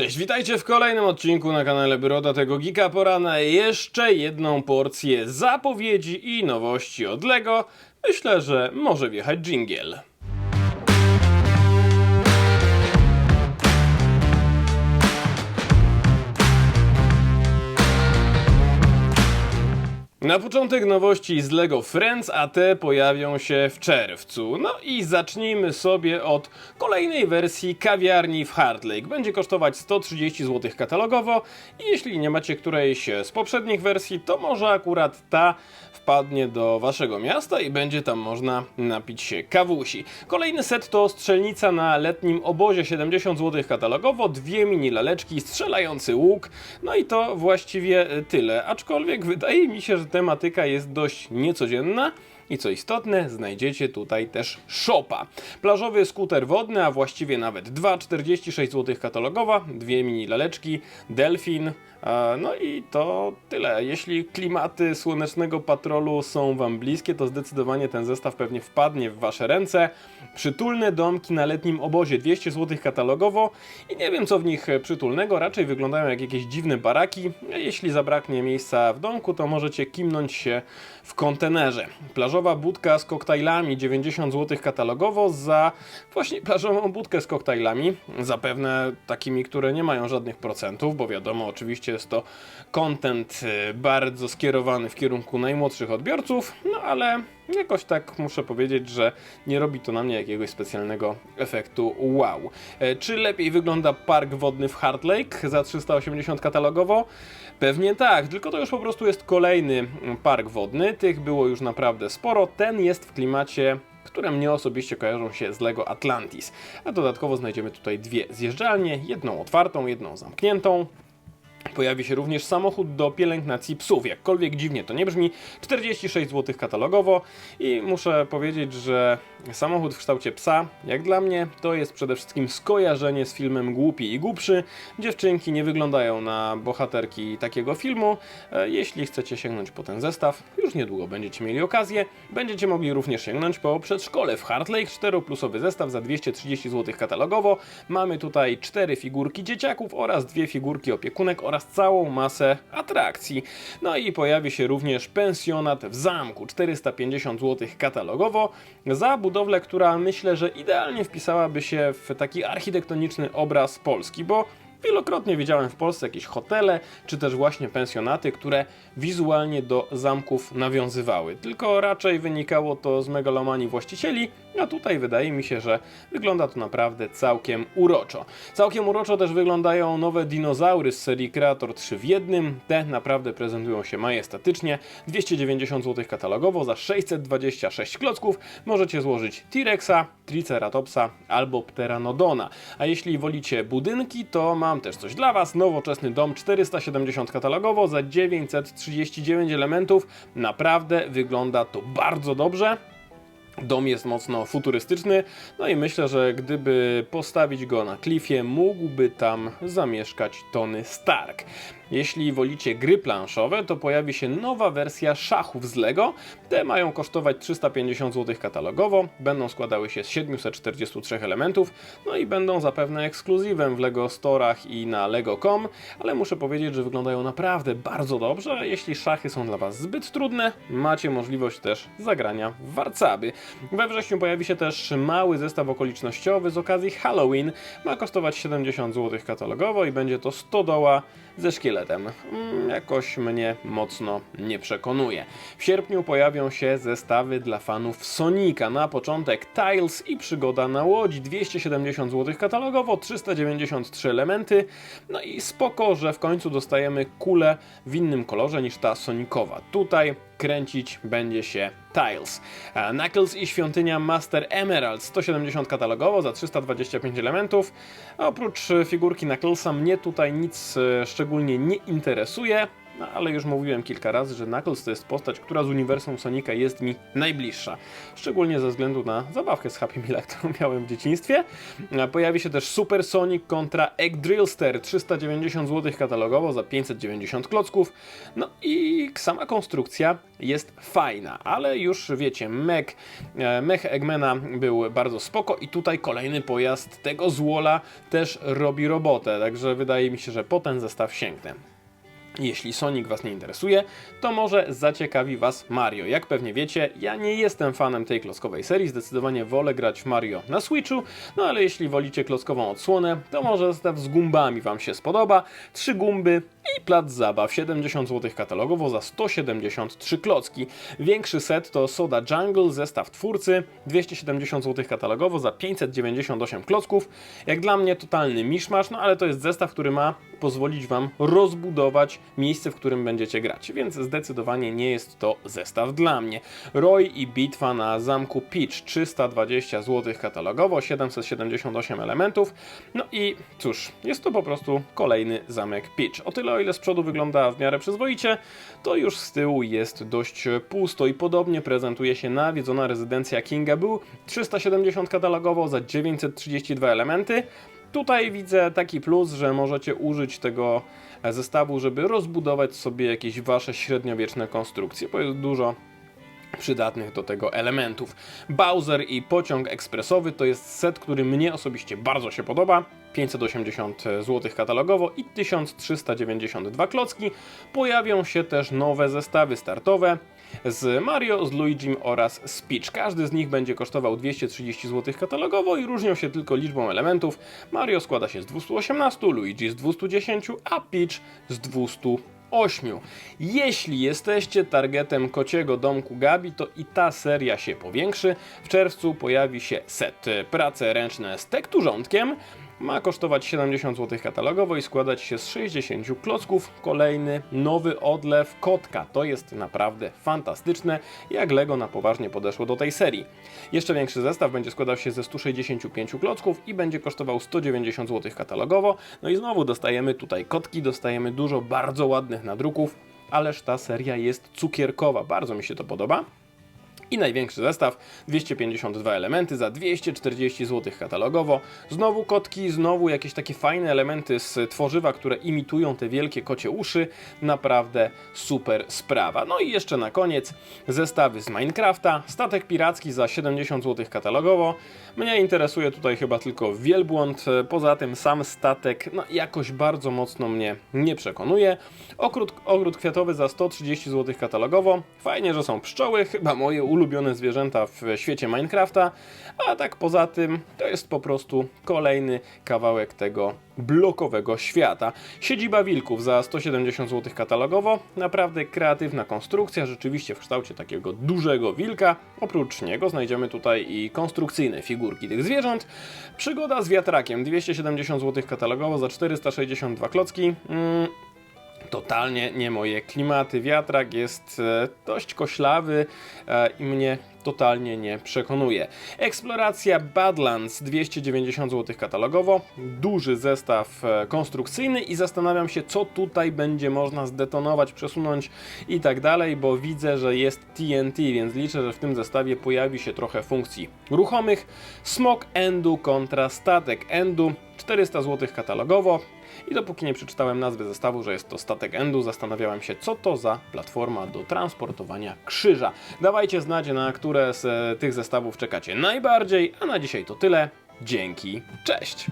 Cześć, witajcie w kolejnym odcinku na kanale Broda tego Geeka. Pora na jeszcze jedną porcję zapowiedzi i nowości od LEGO. Myślę, że może wjechać dżingiel. Na początek nowości z LEGO Friends, a te pojawią się w czerwcu. No i zacznijmy sobie od kolejnej wersji kawiarni w Hard Lake. Będzie kosztować 130 zł katalogowo i jeśli nie macie którejś z poprzednich wersji, to może akurat ta wpadnie do waszego miasta i będzie tam można napić się kawusi. Kolejny set to strzelnica na letnim obozie 70 zł katalogowo, dwie mini laleczki, strzelający łuk, no i to właściwie tyle. Aczkolwiek wydaje mi się, że tematyka jest dość niecodzienna. I co istotne, znajdziecie tutaj też shopa. Plażowy skuter wodny, a właściwie nawet dwa, 46 zł katalogowa, dwie mini laleczki, delfin, e, no i to tyle. Jeśli klimaty słonecznego patrolu są Wam bliskie, to zdecydowanie ten zestaw pewnie wpadnie w Wasze ręce. Przytulne domki na letnim obozie, 200 zł katalogowo i nie wiem co w nich przytulnego, raczej wyglądają jak jakieś dziwne baraki. Jeśli zabraknie miejsca w domku, to możecie kimnąć się w kontenerze. Plażowa budka z koktajlami, 90 zł katalogowo za właśnie plażową budkę z koktajlami. Zapewne takimi, które nie mają żadnych procentów, bo wiadomo, oczywiście jest to content y, bardzo skierowany w kierunku najmłodszych odbiorców, no ale jakoś tak muszę powiedzieć, że nie robi to na mnie jakiegoś specjalnego efektu wow. E, Czy lepiej wygląda park wodny w Hard Lake za 380 katalogowo? Pewnie tak, tylko to już po prostu jest kolejny park wodny. Tych było już naprawdę sporo. Ten jest w klimacie które mnie osobiście kojarzą się z Lego Atlantis. A dodatkowo znajdziemy tutaj dwie zjeżdżalnie, jedną otwartą, jedną zamkniętą. Pojawi się również samochód do pielęgnacji psów. Jakkolwiek dziwnie to nie brzmi, 46 zł katalogowo i muszę powiedzieć, że samochód w kształcie psa, jak dla mnie, to jest przede wszystkim skojarzenie z filmem Głupi i Głupszy. Dziewczynki nie wyglądają na bohaterki takiego filmu. E, Jeśli chcecie sięgnąć po ten zestaw, już niedługo będziecie mieli okazję. Będziecie mogli również sięgnąć po przedszkole w Heart Lake, 4-plusowy zestaw za 230 zł katalogowo. Mamy tutaj cztery figurki dzieciaków oraz dwie figurki opiekunek oraz całą masę atrakcji. No i pojawi się również pensjonat w zamku, 450 zł katalogowo za budowlę, która myślę, że idealnie wpisałaby się w taki architektoniczny obraz Polski, bo Wielokrotnie widziałem w Polsce jakieś hotele, czy też właśnie pensjonaty, które wizualnie do zamków nawiązywały. Tylko raczej wynikało to z megalomanii właścicieli, a tutaj wydaje mi się, że wygląda to naprawdę całkiem uroczo. Całkiem uroczo też wyglądają nowe dinozaury z serii Creator 3 w jednym. Te naprawdę prezentują się majestatycznie. 290 zł katalogowo za 626 klocków możecie złożyć T-Rexa, Triceratopsa albo Pteranodona. A jeśli wolicie budynki, to mam też coś dla Was. Nowoczesny dom 470 katalogowo za 939 elementów. Naprawdę wygląda to bardzo dobrze. Dom jest mocno futurystyczny, no i myślę, że gdyby postawić go na klifie, mógłby tam zamieszkać Tony Stark. Jeśli wolicie gry planszowe, to pojawi się nowa wersja szachów z Lego. Te mają kosztować 350 zł katalogowo, będą składały się z 743 elementów, no i będą zapewne ekskluzywem w Lego Storach i na Lego.com, ale muszę powiedzieć, że wyglądają naprawdę bardzo dobrze. Jeśli szachy są dla Was zbyt trudne, macie możliwość też zagrania w warcaby. We wrześniu pojawi się też mały zestaw okolicznościowy z okazji Halloween. Ma kosztować 70 zł katalogowo i będzie to stodoła ze szkieletem. Mm, jakoś mnie mocno nie przekonuje. W sierpniu pojawią się zestawy dla fanów Sonika. Na początek Tiles i przygoda na łodzi 270 zł katalogowo, 393 elementy. No i spoko, że w końcu dostajemy kulę w innym kolorze niż ta Sonikowa. Tutaj kręcić będzie się Tiles. A Knuckles i świątynia Master Emerald 170 katalogowo za 325 elementów. Oprócz e, figurki Knucklesa mnie tutaj nic e, szczególnie nie interesuje. No ale już mówiłem kilka razy, że Knuckles to jest postać, która z uniwersum Sonika jest mi najbliższa. Szczególnie ze względu na zabawkę z Happy Meala, którą miałem w dzieciństwie. Pojawi się też Super Sonic kontra Egg Drillster 390 zł katalogowo za 590 klocków. No i sama konstrukcja jest fajna, ale już wiecie, mech, e, mech Eggmana był bardzo spoko i tutaj kolejny pojazd tego złola też robi robotę, także wydaje mi się, że po ten zestaw sięgnę. Jeśli Sonic Was nie interesuje, to może zaciekawi Was Mario. Jak pewnie wiecie, ja nie jestem fanem tej klockowej serii, zdecydowanie wolę grać w Mario na Switchu, no ale jeśli wolicie klockową odsłonę, to może zestaw z gumbami Wam się spodoba. Trzy gumby i plac zabaw, 70 zł katalogowo za 173 klocki. Większy set to Soda Jungle, zestaw twórcy, 270 zł katalogowo za 598 klocków. Jak dla mnie totalny miszmasz, no ale to jest zestaw, który ma pozwolić Wam rozbudować miejsce, w którym będziecie grać, więc zdecydowanie nie jest to zestaw dla mnie. Roy i bitwa na zamku Peach, 320 zł katalogowo, 778 elementów, no i cóż, jest to po prostu kolejny zamek Peach. O tyle o ile z przodu wygląda w miarę przyzwoicie, to już z tyłu jest dość pusto i podobnie prezentuje się nawiedzona rezydencja Kinga Boo, 370 katalogowo za 932 elementy, Tutaj widzę taki plus, że możecie użyć tego zestawu, żeby rozbudować sobie jakieś wasze średniowieczne konstrukcje, bo jest dużo przydatnych do tego elementów. Bowser i pociąg ekspresowy to jest set, który mnie osobiście bardzo się podoba. 580 zł katalogowo i 1392 klocki. Pojawią się też nowe zestawy startowe z Mario, z Luigim oraz z Peach. Każdy z nich będzie kosztował 230 zł katalogowo i różnią się tylko liczbą elementów. Mario składa się z 218, Luigi z 210, a Peach z 200. 8. Jeśli jesteście targetem kociego domku Gabi, to i ta seria się powiększy. W czerwcu pojawi się set prace ręczne z tekturzątkiem. Ma kosztować 70 zł katalogowo i składać się z 60 klocków. Kolejny nowy odlew kotka. To jest naprawdę fantastyczne, jak Lego na poważnie podeszło do tej serii. Jeszcze większy zestaw będzie składał się ze 165 klocków i będzie kosztował 190 zł katalogowo. No i znowu dostajemy tutaj kotki, dostajemy dużo bardzo ładnych nadruków, ależ ta seria jest cukierkowa. Bardzo mi się to podoba. I największy zestaw 252 elementy za 240 zł katalogowo. Znowu kotki, znowu jakieś takie fajne elementy z tworzywa, które imitują te wielkie kocie uszy. Naprawdę super sprawa. No i jeszcze na koniec zestawy z Minecrafta. Statek piracki za 70 zł katalogowo. Mnie interesuje tutaj chyba tylko wielbłąd. Poza tym sam statek no, jakoś bardzo mocno mnie nie przekonuje. Ogród, ogród kwiatowy za 130 zł katalogowo. Fajnie, że są pszczoły, chyba moje ulubione zwierzęta w świecie Minecrafta. A tak poza tym to jest po prostu kolejny kawałek tego blokowego świata. Siedziba wilków za 170 zł katalogowo. Naprawdę kreatywna konstrukcja, rzeczywiście w kształcie takiego dużego wilka. Oprócz niego znajdziemy tutaj i konstrukcyjne figurki tych zwierząt. Przygoda z wiatrakiem 270 zł katalogowo za 462 klocki. Mm, totalnie nie moje klimaty. Wiatrak jest e, dość koślawy e, i mnie totalnie nie przekonuje. Eksploracja Badlands 290 zł katalogowo, duży zestaw e, konstrukcyjny i zastanawiam się co tutaj będzie można zdetonować, przesunąć i tak dalej, bo widzę, że jest TNT, więc liczę, że w tym zestawie pojawi się trochę funkcji ruchomych. Smok Endu kontra statek Endu 400 zł katalogowo. I dopóki nie przeczytałem nazwy zestawu, że jest to statek Endu, zastanawiałem się, co to za platforma do transportowania krzyża. Dawajcie znać, na które z e, tych zestawów czekacie najbardziej, a na dzisiaj to tyle. Dzięki, cześć!